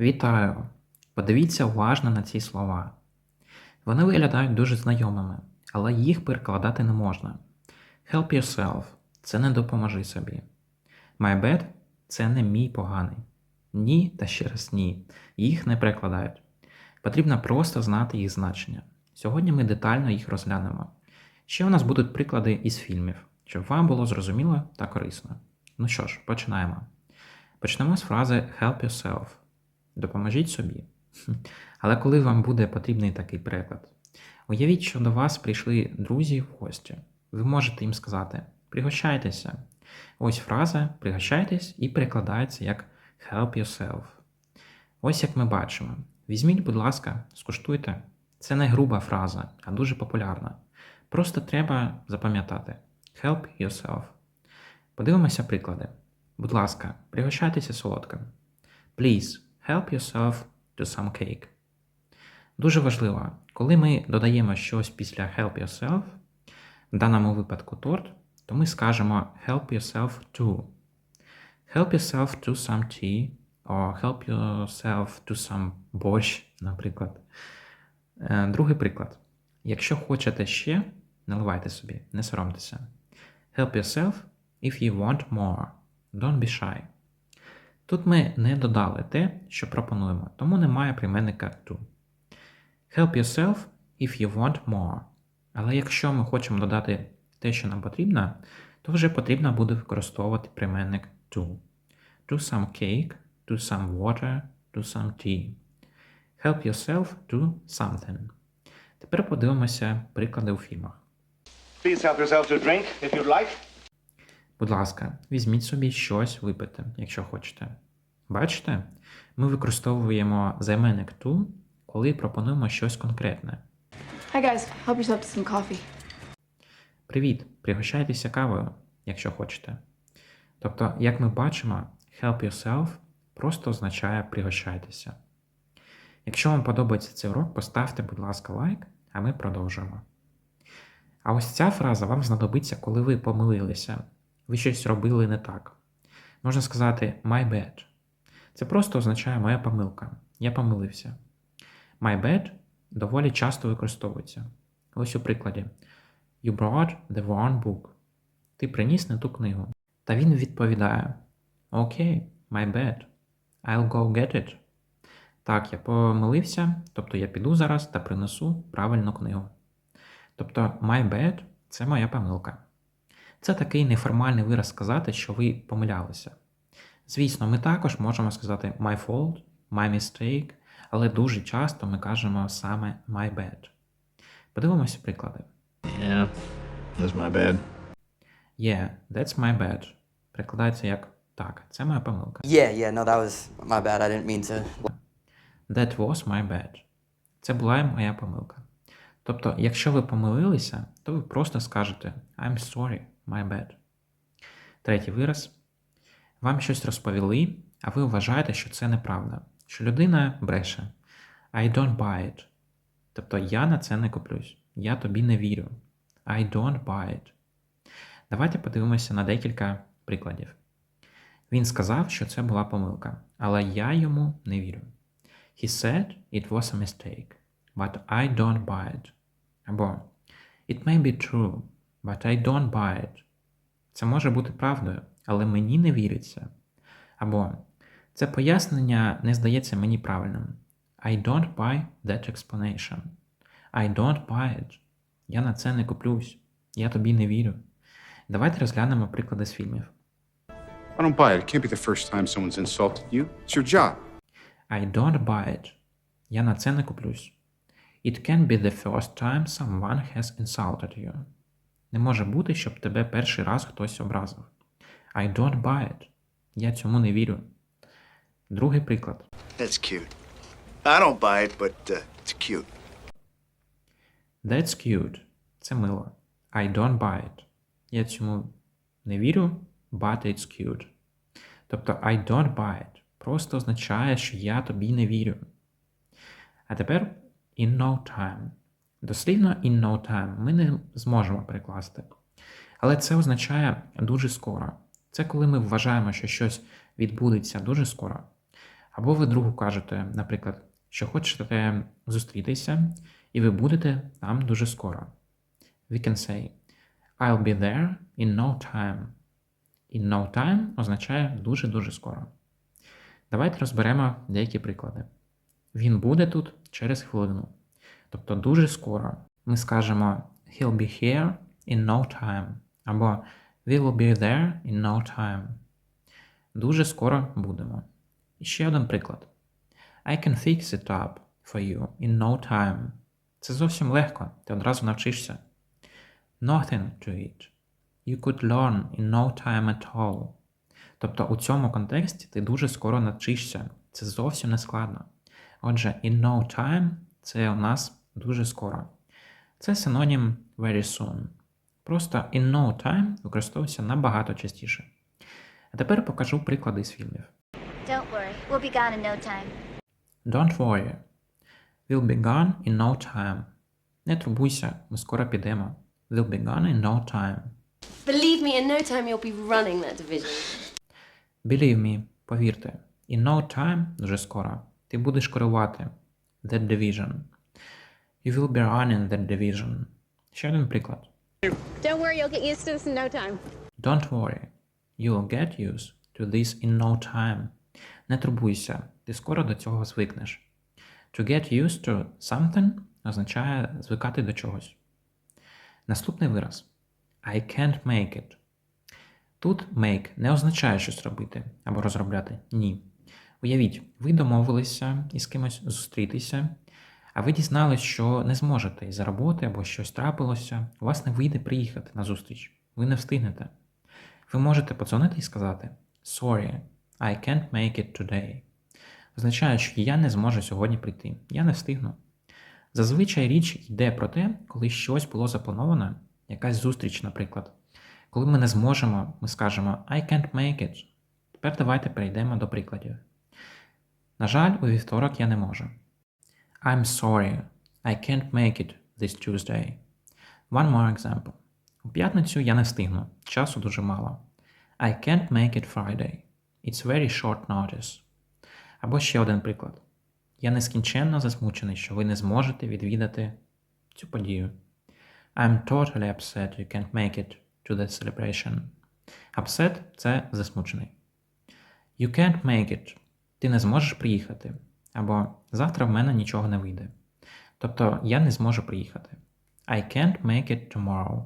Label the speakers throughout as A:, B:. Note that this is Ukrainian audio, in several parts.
A: Вітаю! Подивіться уважно на ці слова. Вони виглядають дуже знайомими, але їх перекладати не можна. Help yourself це не допоможи собі. My bad це не мій поганий. Ні та ще раз ні. Їх не перекладають. Потрібно просто знати їх значення. Сьогодні ми детально їх розглянемо. Ще у нас будуть приклади із фільмів, щоб вам було зрозуміло та корисно. Ну що ж, починаємо. Почнемо з фрази help yourself. Допоможіть собі. Але коли вам буде потрібний такий переклад, уявіть, що до вас прийшли друзі в гості. Ви можете їм сказати пригощайтеся. Ось фраза пригощайтесь і перекладається як help yourself. Ось як ми бачимо. Візьміть, будь ласка, скуштуйте. Це не груба фраза, а дуже популярна. Просто треба запам'ятати help yourself. Подивимося приклади. Будь ласка, пригощайтеся солодким. Please help yourself to some cake. Дуже важливо, коли ми додаємо щось після help yourself, в даному випадку торт, то ми скажемо help yourself to. Help yourself to some tea, or help yourself to some борщ, наприклад. Е, Другий приклад. Якщо хочете ще, наливайте собі, не соромтеся. Help yourself if you want more. Don't be shy. Тут ми не додали те, що пропонуємо, тому немає прийменника to. Help yourself if you want more. Але якщо ми хочемо додати те, що нам потрібно, то вже потрібно буде використовувати прийменник to. To some cake, to some water, to some tea. Help yourself to something. Тепер подивимося приклади у фільмах.
B: Please help yourself to drink if you'd like.
A: Будь ласка, візьміть собі щось випити, якщо хочете. Бачите, ми використовуємо займенник to, коли пропонуємо щось конкретне.
C: Hi guys, help yourself to some coffee.
A: Привіт, пригощайтеся кавою, якщо хочете. Тобто, як ми бачимо, help yourself просто означає пригощайтеся. Якщо вам подобається цей урок, поставте, будь ласка, лайк, а ми продовжуємо. А ось ця фраза вам знадобиться, коли ви помилилися, ви щось робили не так. Можна сказати my bad. Це просто означає моя помилка. Я помилився. My bad доволі часто використовується. Ось у прикладі. You brought the wrong book. Ти приніс не ту книгу. Та він відповідає: Окей, my bad. I'll go get it. Так, я помилився, тобто я піду зараз та принесу правильну книгу. Тобто, my bad це моя помилка. Це такий неформальний вираз сказати, що ви помилялися. Звісно, ми також можемо сказати my fault, my mistake, але дуже часто ми кажемо саме my bad. Подивимося приклади.
B: Yeah, that's my bad.
A: Yeah, that's my bad. Перекладається як так, це моя помилка.
D: Yeah, yeah, no, that was my bad. I didn't mean to.
A: That was my bad. Це була моя помилка. Тобто, якщо ви помилилися, то ви просто скажете I'm sorry, my bad. Третій вираз. Вам щось розповіли, а ви вважаєте, що це неправда, що людина бреше. I don't buy it. Тобто я на це не куплюсь. Я тобі не вірю. I don't buy it. Давайте подивимося на декілька прикладів. Він сказав, що це була помилка, але я йому не вірю. He said it was a mistake, but I don't buy it. Або It may be true, but I don't buy it. Це може бути правдою, але мені не віриться. Або це пояснення не здається мені правильним. I don't buy that explanation. I don't buy it. Я на це не куплюсь. Я тобі не вірю. Давайте розглянемо приклади з фільмів.
E: I don't buy it. It can't be the first time someone's insulted you. It's your job.
A: I don't buy it. Я на це не куплюсь. It can be the first time someone has insulted you. Не може бути, щоб тебе перший раз хтось образив. I don't buy it. Я цьому не вірю. Другий приклад.
B: That's cute. I don't buy it, but uh, it's cute.
A: That's cute. Це мило. I don't buy it. Я цьому не вірю, but it's cute. Тобто I don't buy it просто означає, що я тобі не вірю. А тепер in no time. Дослівно in no time ми не зможемо перекласти. Але це означає дуже скоро. Це коли ми вважаємо, що щось відбудеться дуже скоро. Або ви другу кажете, наприклад, що хочете зустрітися, і ви будете там дуже скоро. We can say I'll be there in no time. In no time означає дуже-дуже скоро. Давайте розберемо деякі приклади. Він буде тут через хвилину. Тобто дуже скоро. Ми скажемо He'll be here in no time. Або We will be there in no time. Дуже скоро будемо. І ще один приклад. I can fix it up for you in no time. Це зовсім легко, ти одразу навчишся. Nothing to it. You could learn in no time at all. Тобто у цьому контексті ти дуже скоро навчишся. Це зовсім не складно. Отже, in no time це у нас дуже скоро. Це синонім very soon. Просто in no time використовується набагато частіше. А тепер покажу приклади з фільмів.
F: Don't worry, we'll be gone in no time.
A: Don't worry. We'll be gone in no time. Не турбуйся, ми скоро підемо. We'll be gone in no time.
G: Believe me, in no time you'll be running that division.
A: Believe me, повірте. In no time, дуже скоро, ти будеш керувати that division. You will be running that division. Ще один приклад.
H: Don't worry, you'll get used to this in no time.
A: Don't worry. You will get used to this in no time. Не турбуйся, ти скоро до цього звикнеш. To get used to something означає звикати до чогось. Наступний вираз. I can't make it. Тут make не означає щось робити або розробляти. Ні. Уявіть, ви домовилися із кимось зустрітися, а ви дізналися, що не зможете із-за роботи або щось трапилося, у вас не вийде приїхати на зустріч. Ви не встигнете. Ви можете подзвонити і сказати Sorry, I can't make it today. Означає, що я не зможу сьогодні прийти. Я не встигну. Зазвичай річ йде про те, коли щось було заплановано, якась зустріч, наприклад. Коли ми не зможемо, ми скажемо I can't make it. Тепер давайте перейдемо до прикладів. На жаль, у вівторок я не можу. I'm sorry, I can't make it this Tuesday. One more example. У п'ятницю я не встигну. Часу дуже мало. I can't make it Friday. It's very short notice. Або ще один приклад. Я нескінченно засмучений, що ви не зможете відвідати цю подію. I'm totally upset you can't make it to the celebration. Upset – це засмучений. You can't make it. Ти не зможеш приїхати. Або завтра в мене нічого не вийде. Тобто я не зможу приїхати. I can't make it tomorrow.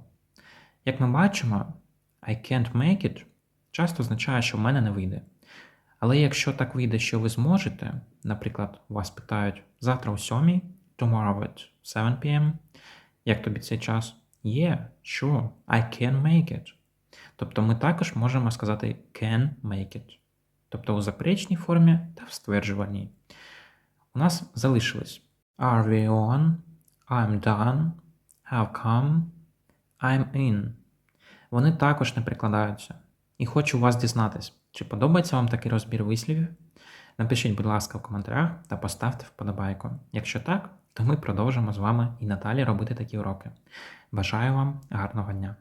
A: Як ми бачимо, I can't make it часто означає, що в мене не вийде. Але якщо так вийде, що ви зможете, наприклад, вас питають завтра о 7, tomorrow at 7 p.m., як тобі цей час? Yeah, sure, I can make it. Тобто ми також можемо сказати can make it. Тобто у заперечній формі та в стверджуванні. У нас залишилось Are we on? I'm done. Have come. I'm in. Вони також не прикладаються. І хочу вас дізнатись, чи подобається вам такий розбір вислівів? Напишіть, будь ласка, в коментарях та поставте вподобайку. Якщо так, то ми продовжимо з вами і надалі робити такі уроки. Бажаю вам гарного дня!